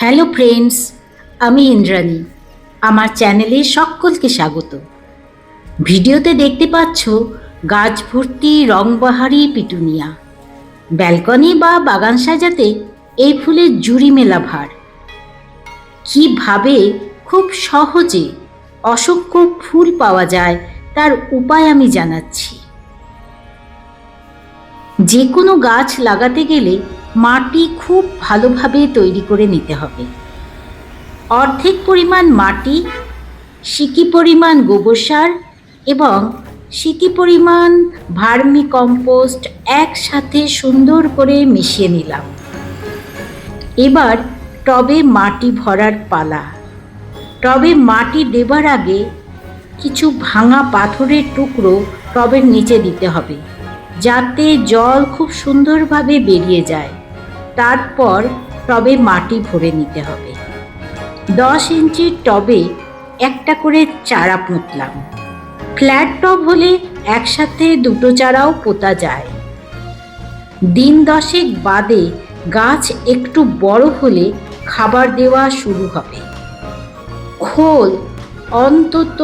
Hello friends আমি ইন্দ্রাণী। আমার চ্যানেলে সকলকে স্বাগত। ভিডিওতে দেখতে পাচ্ছ গাছ ভর্তি রংবাহারি পিটুনিয়া। ব্যালকনি বা বাগান সাজাতে এই ফুলের জুড়ি মেলা ভার। কীভাবে খুব সহজে অসংখ্য ফুল পাওয়া যায় তার উপায় আমি জানাচ্ছি। যে কোনো গাছ লাগাতে গেলে মাটি খুব ভালোভাবে তৈরি করে নিতে হবে। অর্ধেক পরিমাণ মাটি, সিকি পরিমাণ গোবর সার এবং সিকি পরিমাণ ভার্মি কম্পোস্ট একসাথে সুন্দর করে মিশিয়ে নিলাম। এবার টবে মাটি ভরার পালা। টবে মাটি দেবার আগে কিছু ভাঙা পাথরের টুকরো টবের নিচে দিতে হবে, যাতে জল খুব সুন্দরভাবে বেরিয়ে যায়। তারপর টবে মাটি ভরে নিতে হবে। দশ ইঞ্চির টবে একটা করে চারা পুঁতলাম। ফ্ল্যাট টব হলে একসাথে দুটো চারাও পোতা যায়। দিন দশেক বাদে গাছ একটু বড় হলে খাবার দেওয়া শুরু হবে। খোল অন্তত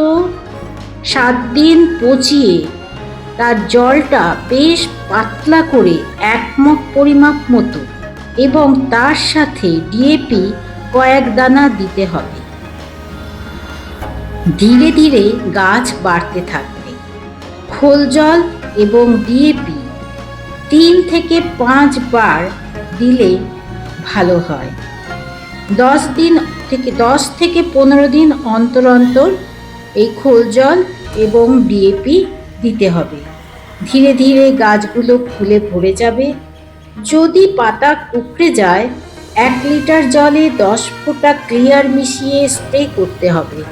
সাত দিন পচিয়ে তার জলটা বেশ পাতলা করে একমক পরিমাপ মতো এবং তার সাথে ডিএপি কয়েক দানা দিতে হবে। ধীরে ধীরে গাছ বাড়তে থাকবে। খোল জল এবং ডিএপি তিন থেকে পাঁচ বার দিলে ভালো হয়। দশ দিন থেকে দশ থেকে পনেরো দিন অন্তর অন্তর এই খোল জল এবং ডিএপি দিতে হবে। ধীরে ধীরে গাছগুলো ফুলে ভরে যাবে। যদি পাতা কুকড়ে যায়, এক লিটার জলে দশ ফোঁটা ক্লিয়ার মিশিয়ে স্প্রে করতে হবে।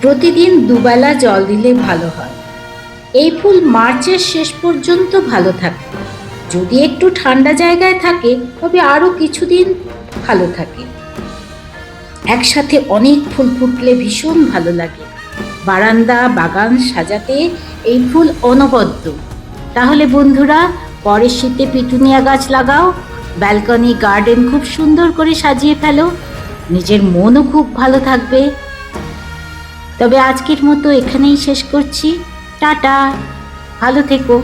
প্রতিদিন দুবেলা জল দিলে ভালো হয়। এই ফুল মার্চের শেষ পর্যন্ত ভালো থাকে। যদি একটু ঠান্ডা জায়গায় থাকে, তবে আরও কিছুদিন ভালো থাকে। একসাথে অনেক ফুল ফুটলে ভীষণ ভালো লাগে। বারান্দা, বাগান সাজাতে এই ফুল অনবদ্য। তাহলে বন্ধুরা পরের শীতে পিটুনিয়া গাছ লাগাও। ব্যালকনি গার্ডেন খুব সুন্দর করে সাজিয়ে ফেলো। নিজের মনও খুব ভালো থাকবে। তবে আজকের মতো এখানেই শেষ করছি। টাটা। ভালো থেকো।